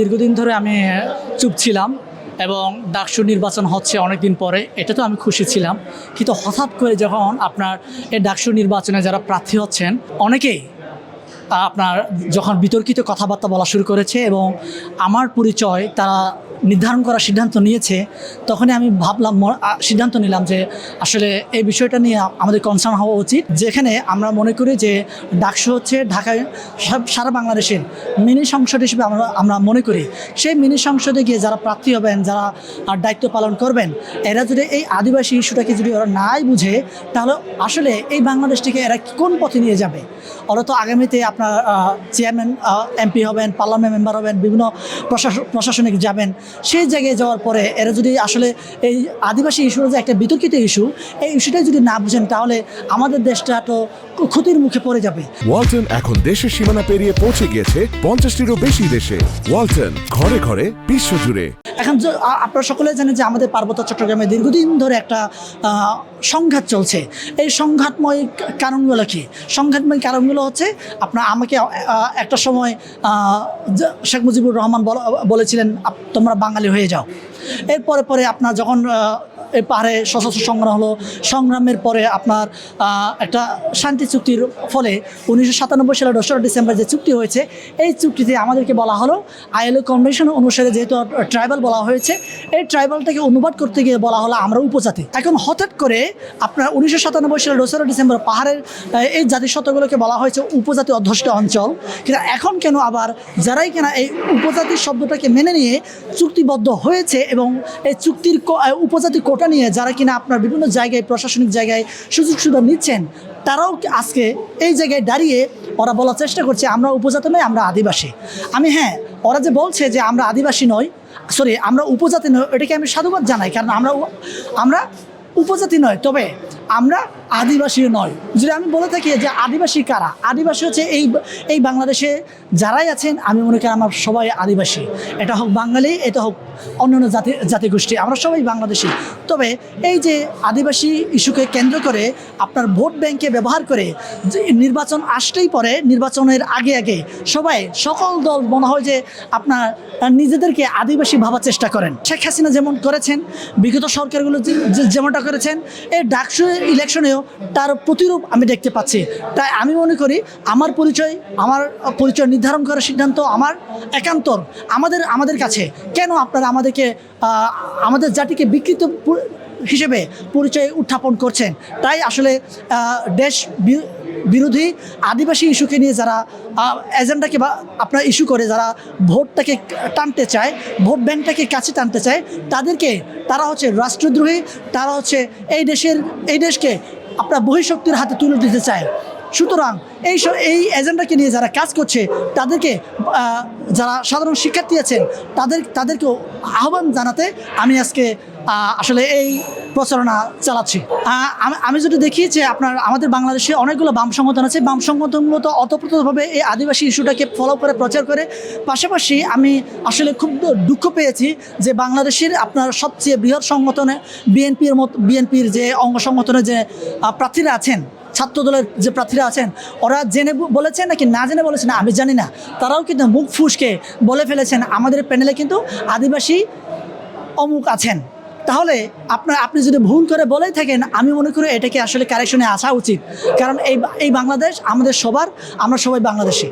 দীর্ঘদিন ধরে আমি চুপ ছিলাম এবং ডাকসু নির্বাচন হচ্ছে অনেক দিন পরে, এটা তো আমি খুশি ছিলাম। কিন্তু হঠাৎ করে যখন আপনার এই ডাকসু নির্বাচনে যারা প্রার্থী হচ্ছেন, অনেকেই আপনার যখন বিতর্কিত কথাবার্তা বলা শুরু করেছে এবং আমার পরিচয় তারা নির্ধারণ করার সিদ্ধান্ত নিয়েছে, তখনই আমি ভাবলাম সিদ্ধান্ত নিলাম যে আসলে এই বিষয়টা নিয়ে আমাদের কনসার্ন হওয়া উচিত। যেখানে আমরা মনে করি যে ডাকসু হচ্ছে ঢাকায় সব- সারা বাংলাদেশের মিনি সংসদ হিসেবে আমরা আমরা মনে করি। সেই মিনি সংসদে গিয়ে যারা প্রার্থী হবেন, যারা দায়িত্ব পালন করবেন, এরা যদি এই আদিবাসী ইস্যুটাকে যদি ওরা নাই বুঝে, তাহলে আসলে এই বাংলাদেশটিকে এরা কোন পথে নিয়ে যাবে? ওরা তো আগামীতে আপনার চেয়ারম্যান এমপি হবেন পার্লামেন্ট মেম্বার হবেন, বিভিন্ন প্রশাসন প্রশাসনিক যাবেন, সেই জায়গায় যাওয়ার পরে এরা যদি আসলে এই আদিবাসী ইস্যু যে একটা বিতর্কিত ইস্যু এই ইস্যুটাই যদি না বুঝেন, তাহলে আমাদের দেশটা তো ক্ষতির মুখে পড়ে যাবে। ওয়ালটন এখন দেশের সীমানা পেরিয়ে পৌঁছে গিয়েছে পঞ্চাশটিরও বেশি দেশে। ওয়ালটন, ঘরে ঘরে বিশ্বজুড়ে এখন আপনারা সকলে জানেন যে আমাদের পার্বত্য চট্টগ্রামে দীর্ঘদিন ধরে একটা সংঘাত চলছে। এই সংঘাতময় কারণগুলো কি? সংঘাতময় কারণগুলো হচ্ছে, আপনার আমাকে একটা সময় শেখ মুজিবুর রহমান বল- বলেছিলেন তোমরা বাঙালি হয়ে যাও। এরপরে পরে আপনার যখন এই পাহাড়ে সশস্ত্র সংগ্রাম হলো, সংগ্রামের পরে আপনার একটা শান্তি চুক্তির ফলে উনিশশো সাতানব্বই সালের দোসরা ডিসেম্বর যে চুক্তি হয়েছে, এই চুক্তিতে আমাদেরকে বলা হলো, আইএলও কনভেনশন অনুসারে যেহেতু ট্রাইবাল বলা হয়েছে, এই ট্রাইবালটাকে অনুবাদ করতে গিয়ে বলা হলো আমরা উপজাতি। এখন হঠাৎ করে আপনার উনিশশো সাতানব্বই সালের দোসরা ডিসেম্বর পাহাড়ের এই জাতিসত্ত্বগুলোকে বলা হয়েছে উপজাতি অধ্যুষিত অঞ্চল। কিন্তু এখন কেন আবার, যারাই কেনা এই উপজাতি শব্দটাকে মেনে নিয়ে চুক্তিবদ্ধ হয়েছে এবং এই চুক্তির উপজাতি কোটা নিয়ে যারা কিনা আপনার বিভিন্ন জায়গায়, প্রশাসনিক জায়গায় সুযোগ সুবিধা নিচ্ছেন, তারাও আজকে এই জায়গায় দাঁড়িয়ে ওরা বলার চেষ্টা করছে, আমরা উপজাতি নয়, আমরা আদিবাসী। আমি হ্যাঁ ওরা যে বলছে যে আমরা আদিবাসী নই সরি আমরা উপজাতি নই এটাকে আমি সাধুবাদ জানাই, কারণ আমরা আমরা উপজাতি নয়। তবে আমরা আদিবাসী নয়। যদি আমি বলে থাকি যে আদিবাসী কারা? আদিবাসী হচ্ছে এই এই বাংলাদেশে যারাই আছেন, আমি মনে করি আমার সবাই আদিবাসী। এটা হোক বাঙালি, এটা হোক অন্যান্য জাতি, জাতিগোষ্ঠী, আমরা সবাই বাংলাদেশি। তবে এই যে আদিবাসী ইস্যুকে কেন্দ্র করে আপনার ভোট ব্যাংকে ব্যবহার করে যে নির্বাচন আসতেই পরে, নির্বাচনের আগে আগে সবাই, সকল দল মনে হয় যে আপনার নিজেদেরকে আদিবাসী ভাবার চেষ্টা করেন। শেখ হাসিনা যেমন করেছেন, বিগত সরকারগুলো যেমনটা করেছেন এই ডাকসু ইলেকশনেও তার প্রতিরূপ আমি দেখতে পাচ্ছি। তাই আমি মনে করি আমার পরিচয় আমার পরিচয় নির্ধারণ করার সিদ্ধান্ত আমার একান্তর আমাদের আমাদের কাছে। কেন আপনারা আমাদেরকে আমাদের জাতিকে বিকৃত হিসেবে পরিচয় উত্থাপন করছেন। তাই আসলে দেশ বিরোধী আদিবাসী ইস্যুকে নিয়ে যারা এজেন্ডাকে বা আপনার ইস্যু করে, যারা ভোটটাকে টানতে চায়, ভোট ব্যাংকটাকে কাছে টানতে চায়, তাদেরকে তারা হচ্ছে রাষ্ট্রদ্রোহী, তারা হচ্ছে এই দেশের, এই দেশকে আপনার বহিঃশক্তির হাতে তুলে দিতে চায়। সুতরাং এই এই এজেন্ডাকে নিয়ে যারা কাজ করছে, তাদেরকে যারা সাধারণ শিক্ষার্থী আছেন, তাদের, তাদেরকেও আহ্বান জানাতে আমি আজকে আসলে এই প্রচারণা চালাচ্ছি। আমি- যদি দেখি যে আপনার, আমাদের বাংলাদেশে অনেকগুলো বাম সংগঠন আছে, বাম সংগঠনগুলো তো অতপ্রতভাবে এই আদিবাসী ইস্যুটাকে ফলো করে, প্রচার করে। পাশাপাশি আমি আসলে খুব দুঃখ পেয়েছি যে বাংলাদেশের আপনার সবচেয়ে বৃহৎ সংগঠনে বিএনপির মত বিএনপির যে অঙ্গ সংগঠনে যে প্রার্থীরা আছেন ছাত্র দলের যে প্রার্থীরা আছেন, ওরা জেনে বলেছেন নাকি না জেনে বলেছেন আমি জানি না। তারাও কিন্তু মুখ ফুসকে বলে ফেলেছেন। আমাদের প্যানেলে কিন্তু আদিবাসী অমুক আছেন। তাহলে আপনার, আপনি যদি ভুল করে বলেই থাকেন, আমি মনে করি এটাকে আসলে কারেকশনে আসা উচিত। কারণ এই এই বাংলাদেশ আমাদের সবার, আমরা সবাই বাংলাদেশি।